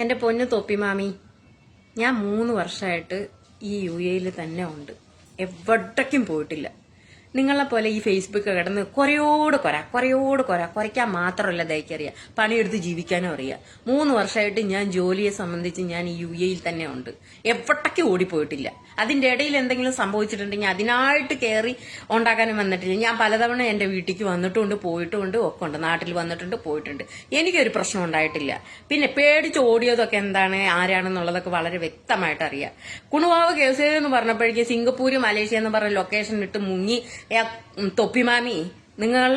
എന്റെ പൊന്നു തൊപ്പി മാമി ഞാൻ മൂന്ന് വർഷമായിട്ട് ഈ യു എയിൽ തന്നെ ഉണ്ട്. എവിടേക്കും പോയിട്ടില്ല. നിങ്ങളെ പോലെ ഈ ഫേസ്ബുക്ക് കിടന്ന് കുറയോട് കൊര കുറയോട് കൊര കുറയ്ക്കാൻ മാത്രമല്ല ദയക്കറിയാം പണിയെടുത്ത് ജീവിക്കാനും അറിയാം. മൂന്ന് വർഷമായിട്ട് ഞാൻ ജോലിയെ സംബന്ധിച്ച് ഞാൻ ഈ യു എയിൽ തന്നെ ഉണ്ട്. എവിടേക്കും ഓടിപ്പോയിട്ടില്ല. അതിന്റെ ഇടയിൽ എന്തെങ്കിലും സംഭവിച്ചിട്ടുണ്ടെങ്കിൽ അതിനായിട്ട് കയറി ഉണ്ടാക്കാനും വന്നിട്ടില്ല. ഞാൻ പലതവണ എന്റെ വീട്ടിലേക്ക് വന്നിട്ടുണ്ട് പോയിട്ടുണ്ട് ഒക്കെ ഉണ്ട് നാട്ടിൽ വന്നിട്ടുണ്ട് പോയിട്ടുണ്ട്. എനിക്കൊരു പ്രശ്നം ഉണ്ടായിട്ടില്ല. പിന്നെ പേടിച്ച് ഓടിയതൊക്കെ എന്താണ് ആരാണെന്നുള്ളതൊക്കെ വളരെ വ്യക്തമായിട്ട് അറിയാം. കുണുവാവ് കേസേ എന്ന് പറഞ്ഞപ്പോഴേക്കും സിംഗപ്പൂര് മലേഷ്യ എന്ന് പറഞ്ഞ ലൊക്കേഷൻ ഇട്ട് മുങ്ങി. തൊപ്പിമാമി നിങ്ങൾ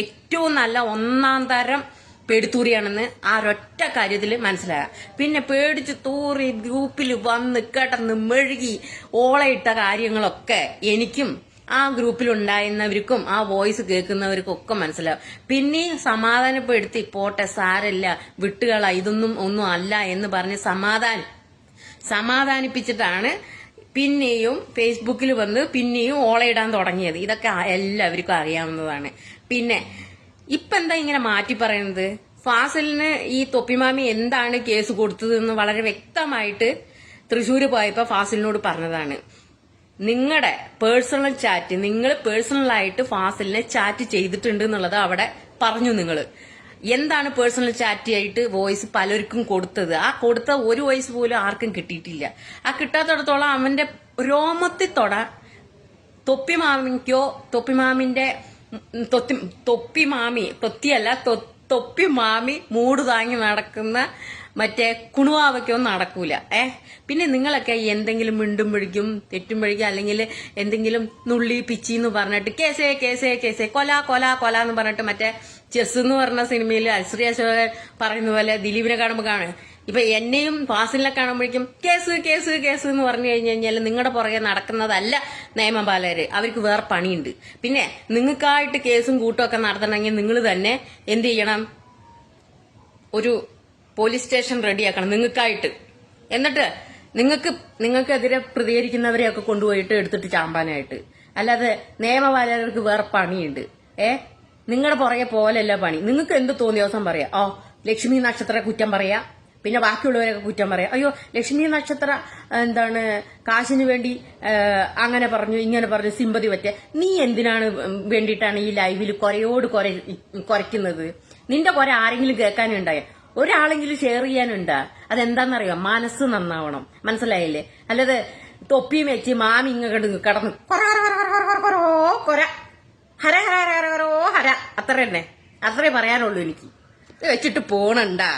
ഏറ്റവും നല്ല ഒന്നാം തരം പേടിത്തൂറിയാണെന്ന് ആ ഒരൊറ്റ കാര്യത്തിൽ മനസ്സിലാകാം പിന്നെ പേടിച്ച് തൂറി ഗ്രൂപ്പിൽ വന്ന് കിടന്ന് മെഴുകി ഓളയിട്ട കാര്യങ്ങളൊക്കെ എനിക്കും ആ ഗ്രൂപ്പിൽ ഉണ്ടായിരുന്നവർക്കും ആ വോയിസ് കേൾക്കുന്നവർക്കും ഒക്കെ മനസ്സിലാവും പിന്നെയും സമാധാനപ്പെടുത്തി പോട്ടെ സാരല്ല വിട്ടുകള ഇതൊന്നും ഒന്നും അല്ല എന്ന് പറഞ്ഞ് സമാധാനം സമാധാനിപ്പിച്ചിട്ടാണ് പിന്നെയും ഫേസ്ബുക്കിൽ വന്ന് പിന്നെയും ഓളയിടാൻ തുടങ്ങിയത്. ഇതൊക്കെ എല്ലാവർക്കും അറിയാവുന്നതാണ്. പിന്നെ ഇപ്പൊ എന്താ ഇങ്ങനെ മാറ്റി പറയുന്നത് ഫാസലിന് ഈ തൊപ്പിമാമി എന്താണ് കേസ് കൊടുത്തതെന്ന് വളരെ വ്യക്തമായിട്ട് തൃശൂര് പോയപ്പോ ഫാസിലിനോട് പറഞ്ഞതാണ്. നിങ്ങളുടെ പേഴ്സണൽ ചാറ്റ് നിങ്ങൾ പേഴ്സണലായിട്ട് ഫാസിലിനെ ചാറ്റ് ചെയ്തിട്ടുണ്ട് എന്നുള്ളത് അവിടെ പറഞ്ഞു നിങ്ങൾ എന്താണ് പേഴ്സണൽ ചാറ്റ് ആയിട്ട് വോയിസ് പലർക്കും കൊടുത്തത്? ആ കൊടുത്ത ഒരു വോയിസ് പോലും ആർക്കും കിട്ടിയിട്ടില്ല. ആ കിട്ടാത്തടത്തോളം അവന്റെ രോമത്തിൽ തൊട. തൊപ്പിമാമിക്കോ തൊപ്പിമാമിന്റെ ഉം, തൊപ്പി മാമി. തൊത്തിയല്ല തൊപ്പി മാമി മൂട് താങ്ങി നടക്കുന്ന മറ്റേ കുണുവാവയ്ക്കൊന്നും നടക്കൂല. ഏ? പിന്നെ നിങ്ങളൊക്കെ എന്തെങ്കിലും മിണ്ടും പിഴിക്കും തെറ്റും തെറ്റുമ്പോഴേക്കും അല്ലെങ്കിൽ എന്തെങ്കിലും നുള്ളി പിച്ചി എന്ന് പറഞ്ഞിട്ട് കേസേ കേസേ കേസേ കൊല കൊല കൊല എന്ന് പറഞ്ഞിട്ട് മറ്റേ ചെസ് എന്ന് പറഞ്ഞ സിനിമയിൽ അശ്രീ അശോകൻ പറയുന്ന പോലെ ദിലീപിനെ കാണുമ്പോൾ കാണും. ഇപ്പൊ എന്നെയും ഫാസിലിനെ കാണുമ്പോഴേക്കും കേസ് കേസ് കേസ് എന്ന് പറഞ്ഞു കഴിഞ്ഞു കഴിഞ്ഞാൽ നിങ്ങളുടെ പുറകെ നടക്കുന്നതല്ല നിയമപാലകര് അവർക്ക് വേറെ പണിയുണ്ട്. പിന്നെ നിങ്ങൾക്കായിട്ട് കേസും കൂട്ടും ഒക്കെ നടത്തണമെങ്കിൽ നിങ്ങൾ തന്നെ എന്ത് ചെയ്യണം? ഒരു പോലീസ് സ്റ്റേഷൻ റെഡിയാക്കണം നിങ്ങൾക്കായിട്ട്. എന്നിട്ട് നിങ്ങൾക്ക് നിങ്ങൾക്കെതിരെ പ്രതികരിക്കുന്നവരെയൊക്കെ കൊണ്ടുപോയിട്ട് എടുത്തിട്ട് ചാമ്പാനായിട്ട്. അല്ലാതെ നിയമപാലകർക്ക് വേറെ പണിയുണ്ട്. ഏ? നിങ്ങളുടെ പുറകെ പോലല്ല പണി. നിങ്ങൾക്ക് എന്ത് തോന്നിയ ദിവസം പറയാം? ഓ ലക്ഷ്മി നക്ഷത്ര കുറ്റം പറയാ? പിന്നെ ബാക്കിയുള്ളവരൊക്കെ കുറ്റം പറയാം. അയ്യോ ലക്ഷ്മി നക്ഷത്ര എന്താണ് കാശിന് വേണ്ടി അങ്ങനെ പറഞ്ഞു ഇങ്ങനെ പറഞ്ഞു സിമ്പതി പറ്റിയ. നീ എന്തിനാണ് വേണ്ടിയിട്ടാണ് ഈ ലൈവിൽ കുറയോട് കുര കുറയ്ക്കുന്നത് നിന്റെ കുറെ ആരെങ്കിലും കേൾക്കാനുണ്ടായ? ഒരാളെങ്കിലും ഷെയർ ചെയ്യാനുണ്ടാ? അതെന്താണെന്നറിയോ മനസ്സ് നന്നാവണം. മനസ്സിലായില്ലേ? അല്ലാതെ തൊപ്പിയും വെച്ച് മാമി ഇങ്ങോട്ട് കടന്ന് കൊറോ കൊര ഹര ഹര ഹര ഹര ഹര. അത്ര തന്നെ അത്രേ പറയാനുള്ളൂ എനിക്ക്. വെച്ചിട്ട് പോണണ്ടാ?